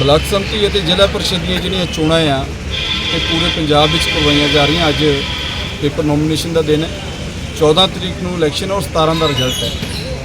Block ਸੰਮਤੀ ਅਤੇ ਜ਼ਿਲ੍ਹਾ ਪਰਿਸ਼ਦ ਦੀਆਂ ਜਿਹੜੀਆਂ ਚੋਣਾਂ ਆ, ਇਹ ਪੂਰੇ ਪੰਜਾਬ ਵਿੱਚ ਕਰਵਾਈਆਂ ਜਾ ਰਹੀਆਂ। ਅੱਜ ਪੇਪਰ ਨੋਮੀਨੇਸ਼ਨ ਦਾ ਦਿਨ ਹੈ। 14 ਤਰੀਕ ਨੂੰ ਇਲੈਕਸ਼ਨ ਔਰ 17 ਦਾ ਰਿਜ਼ਲਟ ਹੈ।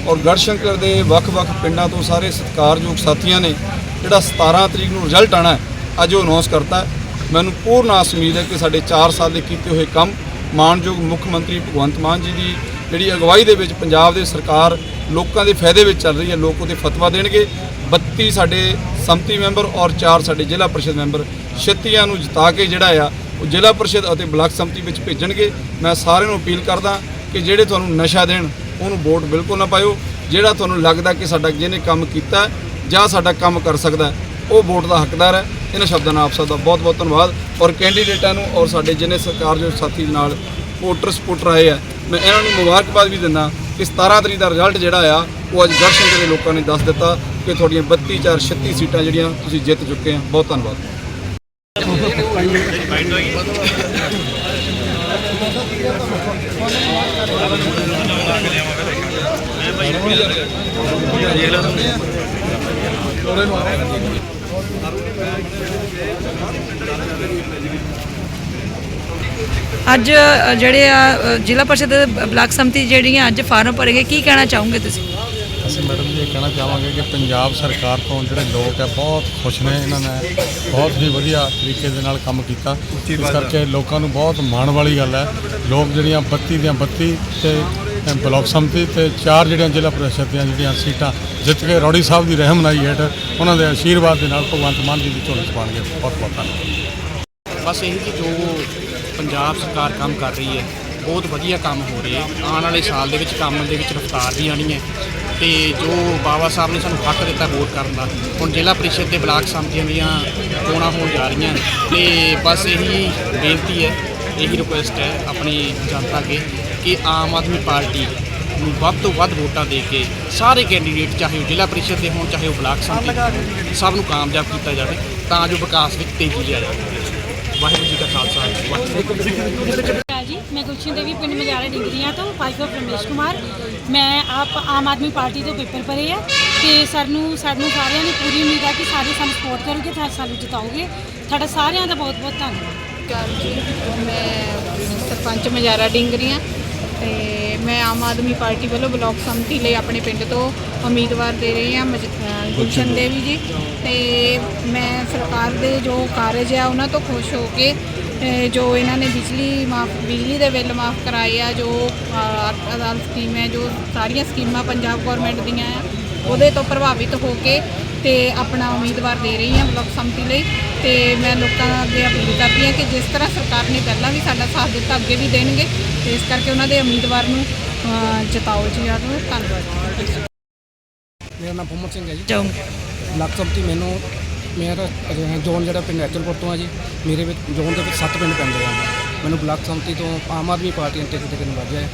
ਔਰ ਗੜਸ਼ੰਕਰ ਦੇ ਵੱਖ-ਵੱਖ ਪਿੰਡਾਂ ਤੋਂ ਸਾਰੇ ਸਤਿਕਾਰਯੋਗ ਸਾਥੀਆਂ ਨੇ ਜਿਹੜਾ 17 ਤਰੀਕ ਨੂੰ ਰਿਜ਼ਲਟ ਆਣਾ ਅੱਜ ਉਹ ਅਨਾਉਂਸ ਕਰਤਾ ਮੈਨੂੰ ਪੂਰਨ ਆਸ ਉਮੀਦ ਹੈ ਕਿ ਸਾਡੇ 4 ਸਾਲ ਦੇ ਕੀਤੇ ਹੋਏ ਕੰਮ ਮਾਨਯੋਗ ਮੁੱਖ ਮੰਤਰੀ ਭਗਵੰਤ ਮਾਨ ਜੀ ਦੀ ਜਿਹੜੀ ਅਗਵਾਈ ਦੇ ਵਿੱਚ ਪੰਜਾਬ ਦੇ ਸਰਕਾਰ ਲੋਕਾਂ ਦੇ ਫਾਇਦੇ ਵਿੱਚ ਚੱਲ ਰਹੀ ਹੈ, ਲੋਕ ਉਹਦੇ ਫਤਵਾ ਦੇਣਗੇ। 32 ਸਾਡੇ ਸੰਮਤੀ ਮੈਂਬਰ ਔਰ 4 ਸਾਡੇ ਜ਼ਿਲ੍ਹਾ ਪਰਿਸ਼ਦ ਮੈਂਬਰ ਛੱਤੀਆਂ ਨੂੰ ਜਿਤਾ ਕੇ ਜਿਹੜਾ ਆ, ਉਹ ਜ਼ਿਲ੍ਹਾ ਪਰਿਸ਼ਦ ਅਤੇ ਬਲਾਕ ਸੰਮਤੀ ਵਿੱਚ ਭੇਜਣਗੇ। ਮੈਂ ਸਾਰਿਆਂ ਨੂੰ ਅਪੀਲ ਕਰਦਾ ਕਿ ਜਿਹੜੇ ਤੁਹਾਨੂੰ ਨਸ਼ਾ ਦੇਣ, ਉਹਨੂੰ ਵੋਟ ਬਿਲਕੁਲ ਨਾ ਪਾਇਓ। ਜਿਹੜਾ ਤੁਹਾਨੂੰ ਲੱਗਦਾ ਕਿ ਸਾਡਾ ਜਿਹਨੇ ਕੰਮ ਕੀਤਾ ਜਾਂ ਸਾਡਾ ਕੰਮ ਕਰ ਸਕਦਾ ਉਹ ਵੋਟ ਦਾ ਹੱਕਦਾਰ ਹੈ। ਇਹਨਾਂ ਸ਼ਬਦਾਂ ਨਾਲ ਆਪ ਸਭ ਦਾ ਬਹੁਤ ਬਹੁਤ ਧੰਨਵਾਦ। ਔਰ ਕੈਂਡੀਡੇਟਾਂ ਨੂੰ ਔਰ ਸਾਡੇ ਜਿਹਨੇ ਸਰਕਾਰ ਜੋ ਸਾਥੀ ਨਾਲ ਵੋਟਰ ਸਪੋਰਟਰ ਆਏ ਆ। ਮੈਂ ਇਹਨਾਂ ਨੂੰ ਮੁਬਾਰਕਬਾਦ ਵੀ ਦਿੰਦਾ ਕਿ 17 ਤਰੀਕ ਦਾ ਰਿਜ਼ਲਟ ਜਿਹੜਾ ਆ, ਉਹ ਅੱਜ ਦਰਸ਼ਨ ਦੇ ਲੋਕਾਂ ਨੇ ਦੱਸ ਦਿੱਤਾ ਕਿ ਤੁਹਾਡੀਆਂ 32 4 36 ਸੀਟਾਂ ਜਿਹੜੀਆਂ ਤੁਸੀਂ ਜਿੱਤ ਚੁੱਕੇ ਆ। ਬਹੁਤ ਧੰਨਵਾਦ। ਅੱਜ ਜਿਹੜੇ ਆ ਜ਼ਿਲ੍ਹਾ ਪਰਿਸ਼ਦ ਦੇ ਬਲਾਕ ਸੰਮਤੀ ਜਿਹੜੀਆਂ ਅੱਜ ਫਾਰਮ ਭਰੇਗੇ ਕੀ ਕਹਿਣਾ ਚਾਹੋਗੇ ਤੁਸੀਂ? ਅਸੀਂ ਮੈਡਮ ਜੀ ਇਹ ਕਹਿਣਾ ਚਾਹਾਂਗੇ ਕਿ ਪੰਜਾਬ ਸਰਕਾਰ ਤੋਂ ਜਿਹੜੇ ਲੋਕ ਆ ਬਹੁਤ ਖੁਸ਼ ਨੇ ਇਹਨਾਂ ਨੇ ਬਹੁਤ ਹੀ ਵਧੀਆ ਤਰੀਕੇ ਦੇ ਨਾਲ ਕੰਮ ਕੀਤਾ। ਇਸ ਕਰਕੇ ਲੋਕਾਂ ਨੂੰ ਬਹੁਤ ਮਾਣ ਵਾਲੀ ਗੱਲ ਹੈ। ਲੋਕ ਜਿਹੜੀਆਂ 32 ਦੀਆਂ 32 ਤੇ ਬਲਾਕ ਸੰਮਤੀ ਤੇ ਚਾਰ ਜਿਹੜੀਆਂ ਜ਼ਿਲ੍ਹਾ ਪ੍ਰੀਸ਼ਦ ਦੀਆਂ ਜਿਹੜੀਆਂ ਸੀਟਾਂ ਜਿੱਤ ਕੇ ਰੌੜੀ ਸਾਹਿਬ ਦੀ ਰਹਿਮਨਾਈ ਹੇਠ ਉਹਨਾਂ ਦੇ ਆਸ਼ੀਰਵਾਦ ਦੇ ਨਾਲ ਭਗਵੰਤ ਮਾਨ ਜੀ ਦੀ ਝੋਲੀ 'ਚ ਪਾਉਣਗੇ। ਬਹੁਤ ਬਹੁਤ ਧੰਨਵਾਦ। ਬਸ ਇਹ ਕਿ ਜੋ ਪੰਜਾਬ ਸਰਕਾਰ ਕੰਮ ਕਰ ਰਹੀ ਹੈ। ਬਹੁਤ ਵਧੀਆ ਕੰਮ ਹੋ ਰਹੇ ਹੈ। ਆਉਣ ਵਾਲੇ ਸਾਲ ਦੇ ਵਿੱਚ ਕੰਮ ਦੇ ਵਿੱਚ ਰਫਤਾਰ ਵੀ ਆਣੀ ਹੈ। ਤੇ ਜੋ ਬਾਬਾ ਸਾਹਿਬ ਨੇ ਸਾਨੂੰ ਹੱਕ ਦਿੱਤਾ ਵੋਟ ਕਰਨ ਦਾ ਹੁਣ ਜ਼ਿਲ੍ਹਾ ਪਰਿਸ਼ਦ ਦੇ ਬਲਾਕ ਸੰਮਤੀਆਂ ਦੀਆਂ ਚੋਣਾਂ ਹੋਣ ਜਾ ਰਹੀਆਂ। ਤੇ ਬਸ ਇਹੀ ਬੇਨਤੀ ਹੈ ਇਹੀ ਰਿਕੁਐਸਟ ਹੈ ਆਪਣੀ ਜਨਤਾ ਅੱਗੇ ਕਿ ਆਮ ਆਦਮੀ ਪਾਰਟੀ ਨੂੰ ਵੱਧ ਤੋਂ ਵੱਧ ਵੋਟਾਂ ਦੇ ਕੇ ਸਾਰੇ ਕੈਂਡੀਡੇਟ ਚਾਹੇ ਉਹ ਜ਼ਿਲ੍ਹਾ ਪਰਿਸ਼ਦ ਦੇ ਹੋਣ ਚਾਹੇ ਉਹ ਬਲਾਕ ਸੰਮਤੀ ਦੇ ਹੋਣ, ਸਭ ਨੂੰ ਕਾਮਯਾਬ ਕੀਤਾ ਜਾਵੇ ਤਾਂ ਜੋ ਵਿਕਾਸ ਵਿੱਚ ਤੇਜ਼ੀ ਲਿਆ ਜਾਵੇ। ਵਾਹਿਗੁਰੂ ਜੀ ਕਾ ਖਾਲਸਾ ਵਾਹਿਗੁਰੂ ਜੀ ਕੀ ਫਤਿਹ। ਸਤਿ ਜੀ ਮੈਂ ਗੁਲਸ਼ਨ ਦੇਵੀ ਪਿੰਡ ਮਜਾਰਾ ਡਿੰਗਰੀਆਂ ਤੋਂ ਵਾਈਫ ਆਫ ਰਮੇਸ਼ ਕੁਮਾਰ। ਮੈਂ ਆਪ ਆਮ ਆਦਮੀ ਪਾਰਟੀ ਤੋਂ ਪੇਪਰ ਭਰੇ ਆ ਤੇ ਸਾਨੂੰ ਸਾਨੂੰ ਸਾਰਿਆਂ ਨੂੰ ਪੂਰੀ ਉਮੀਦ ਹੈ ਕਿ ਸਾਰੇ ਸਾਨੂੰ ਸਪੋਰਟ ਕਰੋਗੇ ਤੇ ਸਾਨੂੰ ਜਿਤਾਓਗੇ। ਤੁਹਾਡਾ ਸਾਰਿਆਂ ਦਾ ਬਹੁਤ ਬਹੁਤ ਧੰਨਵਾਦ ਜੀ ਮੈਂ ਸਰਪੰਚ ਮਜਾਰਾ ਡਿੰਗਰੀਆਂ ਤੇ ਮੈਂ ਆਮ ਆਦਮੀ ਪਾਰਟੀ ਵੱਲੋਂ ਬਲਾਕ ਸੰਮਤੀ ਲਈ ਆਪਣੇ ਪਿੰਡ ਤੋਂ ਉਮੀਦਵਾਰ ਦੇ ਰਹੀ ਹਾਂ ਗੁਲਸ਼ਨ ਦੇਵੀ ਜੀ। ਤੇ ਮੈਂ ਸਰਕਾਰ ਦੇ ਜੋ ਕਾਰਜ ਆ ਉਹਨਾਂ ਤੋਂ ਖੁਸ਼ ਹੋ ਕੇ ਜੋ ਇਹਨਾਂ ਨੇ ਬਿਜਲੀ ਮਾਫ ਬਿਜਲੀ ਦੇ ਬਿੱਲ ਮਾਫ ਕਰਾਏ ਆ ਜੋ ਅਦਾਲਤ ਸਕੀਮ ਹੈ ਜੋ ਸਾਰੀਆਂ ਸਕੀਮਾਂ ਪੰਜਾਬ ਗਵਰਨਮੈਂਟ ਦੀਆਂ ਆ ਉਹਦੇ ਤੋਂ ਪ੍ਰਭਾਵਿਤ ਹੋ ਕੇ ਤੇ ਆਪਣਾ ਉਮੀਦਵਾਰ ਦੇ ਰਹੀ ਹਾਂ ਬਲਾਕ ਸੰਮਤੀ ਲਈ। ਤੇ ਮੈਂ ਲੋਕਾਂ ਅੱਗੇ ਅਪੀਲ ਕਰਦੀ ਹਾਂ ਕਿ ਜਿਸ ਤਰ੍ਹਾਂ ਸਰਕਾਰ ਨੇ ਪਹਿਲਾਂ ਵੀ ਸਾਡਾ ਸਾਥ ਦਿੱਤਾ ਅੱਗੇ ਵੀ ਦੇਣਗੇ। ਤੇ ਇਸ ਕਰਕੇ ਉਹਨਾਂ ਦੇ ਉਮੀਦਵਾਰ ਨੂੰ ਜਿਤਾਓ ਜੀ ਆਪ ਧੰਨਵਾਦ। ਮੇਰਾ ਨਾਮ ਫੁੰਮਤ ਸਿੰਘ ਹੈ ਜੀ। ਬਲਾਕ ਸੰਮਤੀ ਮੈਨੂੰ ਮੇਰਾ ਜ਼ੋਨ ਜਿਹੜਾ ਪਿੰਡ ਐਚਲਪੁਰ ਤੋਂ ਆ ਜੀ ਮੇਰੇ ਵਿੱਚ ਜ਼ੋਨ ਦੇ ਵਿੱਚ ਸੱਤ ਪਿੰਡ ਪੈਂਦੇ ਆ। ਮੈਨੂੰ ਬਲਾਕ ਸੰਮਤੀ ਤੋਂ ਆਮ ਆਦਮੀ ਪਾਰਟੀ ਨੇ ਟਿਕਟ ਤੇ ਨਵਾਜਿਆ ਹੈ।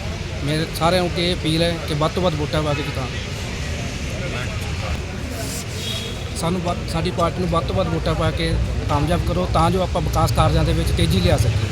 ਮੇਰੇ ਸਾਰਿਆਂ ਨੂੰ ਇਹ ਅਪੀਲ ਹੈ ਕਿ ਵੱਧ ਤੋਂ ਵੱਧ ਵੋਟਾਂ ਪਾ ਕੇ ਜਿਤਾਉਣ। ਸਾਨੂੰ ਵੱਧ- ਸਾਡੀ ਪਾਰਟੀ ਨੂੰ ਵੱਧ ਤੋਂ ਵੱਧ ਵੋਟਾਂ ਪਾ ਕੇ ਕਾਮਯਾਬ ਕਰੋ ਤਾਂ ਜੋ ਆਪਾਂ ਵਿਕਾਸ ਕਾਰਜਾਂ ਦੇ ਵਿੱਚ ਤੇਜ਼ੀ ਲਿਆ ਸਕੀਏ।